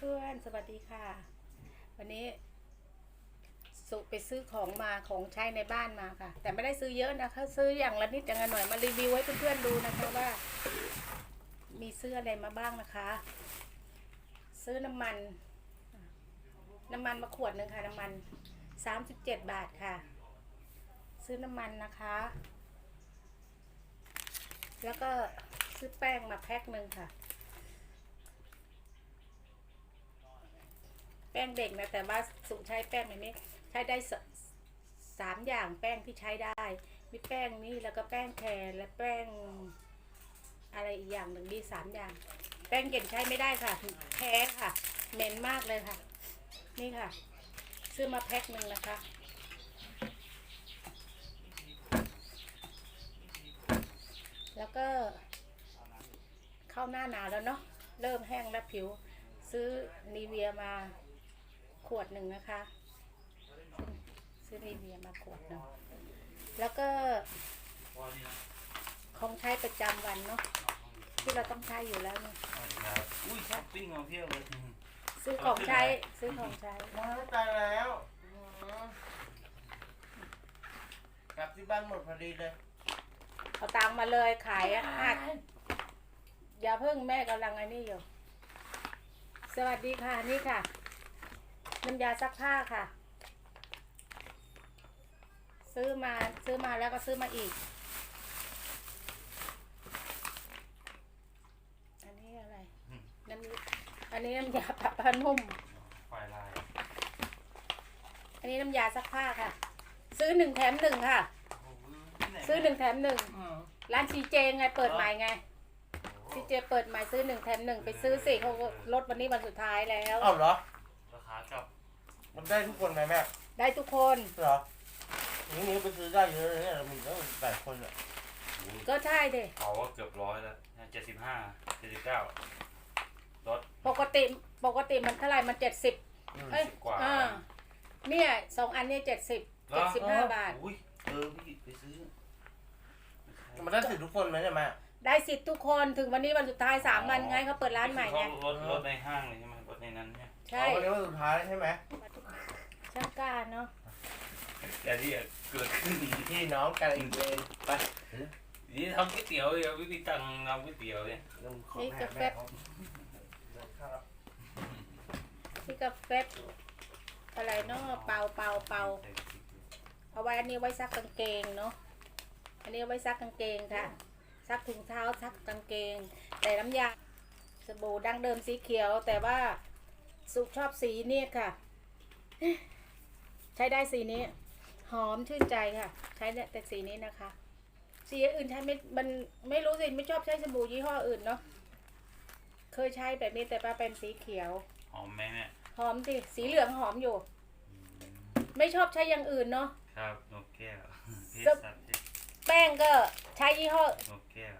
พื่อนๆ สวัสดีค่ะ วันนี้ สุไปซื้อของมาของใช้ในบ้านมาค่ะ แต่ไม่ได้ซื้อเยอะนะคะ ซื้ออย่างละนิดอย่างละหน่อยมารีวิวให้เพื่อนๆดูนะคะว่า มีซื้ออะไรมาบ้างนะคะ ซื้อน้ำมัน น้ำมันมาขวดหนึ่งค่ะ น้ำมันสามสิบเจ็ดบาทค่ะ ซื้อน้ำมันนะคะ แล้วก็ซื้อแป้งมาแพ็คหนึ่งค่ะ แป้งเด็กนะแต่ว่าสุใช้แป้งแบบนี้ใช้ได้สสามอย่างแป้งที่ใช้ได้ มีแป้งนี่แล้วก็แป้งแคร์และแป้งอะไรอีกอย่างหนึ่งมีสามอย่าง แป้งเก่นใช้ไม่ได้ค่ะแพ้ค่ะเหม็นมากเลยค่ะ นี่ค่ะ ซื้อมาแพ็คหนึ่งนะคะแล้วก็ เข้าหน้าหนาวแล้วเนาะเริ่มแห้งแล้วผิว ซื้อนีเวียมา ขวดหนึ่งนะคะ ซื้อนีเวียมาขวดหนึ่งแล้วก็ ของใช้ประจำวันเนาะที่เราต้องใช้อยู่แล้วเนี่ยครับอุ้ยช้อปปิ้งมาเพียบเลยซื้อของใช้ซื้อของใช้มาตายแล้วอืมกลับที่บ้านหมดพอดีเลยเอาตังค์มาเลยขายอะหักอย่าเพิ่งแม่กำลังไอ้นี่อยู่ สวัสดีค่ะนี่ค่ะ น้ำยาซักผ้าค่ะ ซื้อมาซื้อมาแล้วก็ซื้อมาอีก อันนี้อะไรน้ำอันนี้น้ำยาปรับผ้านุ่ม ไฟลายอันนี้น้ำยาซักผ้าค่ะ ซื้อหนึ่งแถมหนึ่งค่ะโอ้โหที่ไซื้อหนึ่งแถมหนึ่งอืมร้านซีเจไงเปิดใหม่ไงโอ้โหซีเจเปิดใหม่ซื้อหนึ่งแถมหนึ่งไปซื้อสิเขาลดวันนี้วันสุดท้ายแล้วเอ้าเหรอราคากับ มันได้ทุกคนไหมแม่ได้ทุกคนเหรอนี่นี้ไปซื้อได้เยอะเลยเนี่ยเรามีตั้งแปดคนอะโอ้โหก็ใช่ดิเขาว่าเกือบร้อยแล้วเจ็ดสิบห้าเจ็ดสิบเก้าลดปกติปกติมันเท่าไหร่มันเจ็ดสิบอืมเอ้ยสิบกว่าอ่าเนี่ยสองอันเนี่ยเจ็ดสิบเจ็ดสิบห้าบาท อุ้ยเออพี่ไปซื้อมันได้สิทธิ์ทุกคนไหมเนี่ยแม่ได้สิทธิ์ทุกคนถึงวันนี้วันสุดท้ายสามวันไงเขาเปิดร้านใหม่ไงเขาลดลดในห้างเลยใช่ไหมลด ในนั้นเนี่ยใช่เอาวันนี้วันสุดท้ายใช่ไหมช่างกล้าเนาะแต่ที่เกิดขึ้นพี่น้องกันอีกเลยไปนี่ทำก๋วยเตี๋ยวเลยไม่มีตังค์ทำก๋วยเตี๋ยวเนี่ยเริ่มขอแม่แม่เขาเดินเข้าแล้วนี่กาแฟอะไรเนาะเป่าเป่าเป่าเอาไว้อันนี้ไว้ซักกางเกงเนาะอันนี้เอาไว้ซักกางเกงค่ะ ซักถุงเท้าซักกางเกง แต่น้ำยาสบู่ดั้งเดิมสีเขียวแต่ว่า สุชอบสีเนี่ยค่ะ ใช้ได้สีนี้ หอมชื่นใจค่ะ ใช้เนี่ยแต่สีนี้นะคะ สีอื่นใช้ไม่ มันไม่รู้สิไม่ชอบใช้สบู่ยี่ห้ออื่นเนาะ เคยใช้แบบนี้แต่ว่าเป็นสีเขียว หอมไหมเนี่ยหอมสิสีเหลืองหอมอยู่ ไม่ชอบใช้อย่างอื่นเนาะ ครับนกแก้วเพชซุรปสัตว์เพชรแป้งก็ใช้ยี่ห้อนกแก้ว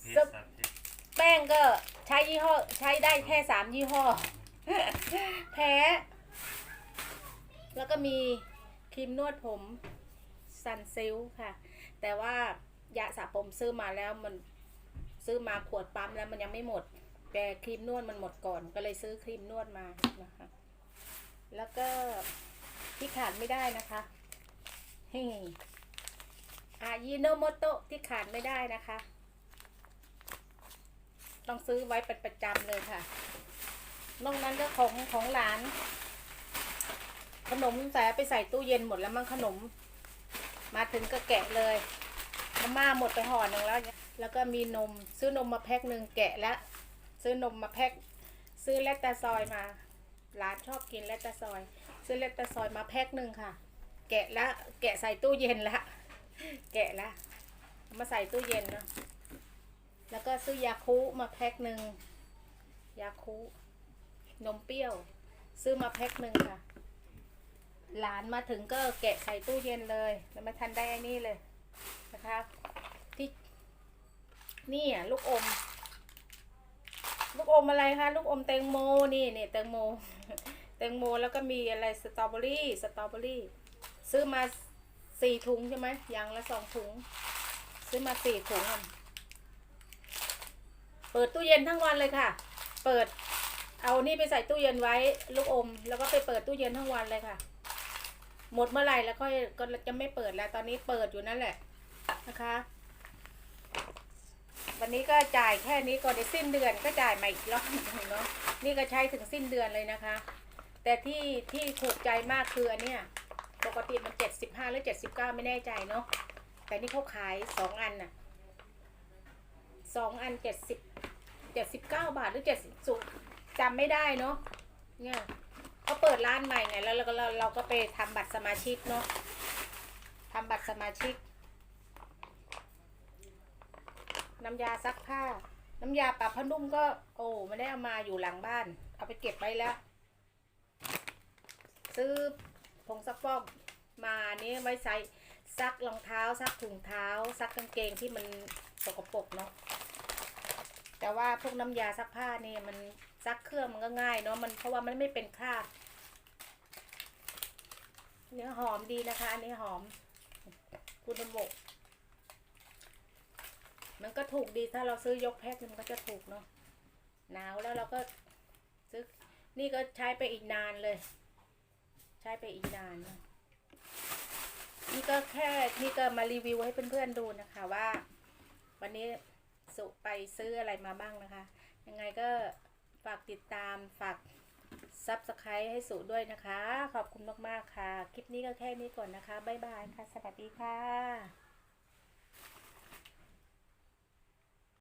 เพชซุรปสัตว์เพชรแป้งก็ใช้ยี่ห้อใช้ได้แค่สามยี่ห้อ แพ้แล้วก็มีครีมนวดผมซันซิลค่ะ แต่ว่ายาสระผมซื้อมาแล้วมันซื้อมาขวดปั๊มแล้วมันยังไม่หมด แต่ครีมนวดมันหมดก่อน ก็เลยซื้อครีมนวดมานะคะ แล้วก็ที่ขาดไม่ได้นะคะเฮ้อายิโนโมโตะที่ขาดไม่ได้นะคะ ต้องซื้อไว้เป็นประจำเลยค่ะ นอกนั้นก็ของของหลาน ขนมใส่ไปใส่ตู้เย็นหมดแล้วมั้งขนม มาถึงก็แกะเลยมาม่าหมดไปห่อหนึ่งแล้ว แล้วก็มีนมซื้อนมมาแพ็คหนึ่งแกะแล้ว ซื้อนมมาแพ็คซื้อแลคตาซอยมาหลานชอบกินแลคตาซอย ซื้อแลคตาซอยมาแพ็คหนึ่งค่ะ แกะแล้วแกะใส่ตู้เย็นละแกะล้วเอามาใส่ตู้เย็นเนาะแล้วก็ซื้อยาคุมาแพ็คหนึ่งยาคุ นมเปรี้ยว ซื้อมาแพ็คหนึ่งค่ะ หลานมาถึงก็แกะใส่ตู้เย็นเลยแล้วไม่ทันได้ไอ้นี่เลยนะคะที่นี่อะลูกอม ลูกอมอะไรคะลูกอมแตงโมนี่นี่แตงโมแตงโมแล้วก็มีอะไรสตรอเบอรี่สตรอเบอรี่ ซื้อมาสี่ถุงใช่ไหมอย่างละสองถุง ซื้อมาสี่ถุงอะเปิดตู้เย็นทั้งวันเลยค่ะ เปิด เอานี่ไปใส่ตู้เย็นไว้ลูกอม แล้วก็ไปเปิดตู้เย็นทั้งวันเลยค่ะ หมดเมื่อไหร่แล้วก็ก็จะไม่เปิดแล้ว ตอนนี้เปิดอยู่นั่นแหละนะคะ วันนี้ก็จ่ายแค่นี้ก่อนในสิ้นเดือนก็จ่ายมาอีกรอบหนึ่งเนาะนี่ก็ใช้ถึงสิ้นเดือนเลยนะคะ แต่ที่ที่ถูกใจมากคืออันเนี้ยปกติมันเจ็ดสิบห้าหรือเจ็ดสิบเก้าไม่แน่ใจเนาะแต่นี่เขาขายสองอันน่ะสองอันเจ็ดสิบเจ็ดสิบเก้าบาทหรือเจ็ดสิบสุ จำไม่ได้เนาะเนี่ยเขาเปิดร้านใหม่ไงแล้วเราก็เราเราก็ไปทำบัตรสมาชิกเนาะทำบัตรสมาชิก น้ำยาซักผ้า น้ำยาปรับผ้านุ่มก็ โอ้ไม่ได้เอามาอยู่หลังบ้าน เอาไปเก็บไว้แล้ว ซื้อผงซักฟอกมานี่ไว้ใส่ซักรองเท้าซักถุงเท้า ซักกางเกงที่มันสกปรกเนาะแต่ว่าพวกน้ำยาซักผ้านี่มัน ซักเครื่องมันก็ง่ายเนาะมันเพราะว่ามันไม่เป็นคราบเนื้อหอมดีนะคะ อันนี้หอมคุณโมกมันก็ถูกดีถ้าเราซื้อยกแพ็คมันก็จะถูกเนาะหนาวแล้วเราก็ซื้อนี่ก็ใช้ไปอีกนานเลย ใช้ไปอีกนานนะนี่ก็แค่นี่ก็มารีวิวให้เพื่อนๆดูนะคะว่า วันนี้สุไปซื้ออะไรมาบ้างนะคะ ยังไงก็ ติดตามฝากซับสไครต์ให้สุด้วยนะคะ ขอบคุณมาก ๆ ค่ะ คลิปนี้ก็แค่นี้ก่อนนะคะ บ๊ายบายค่ะ สวัสดีค่ะ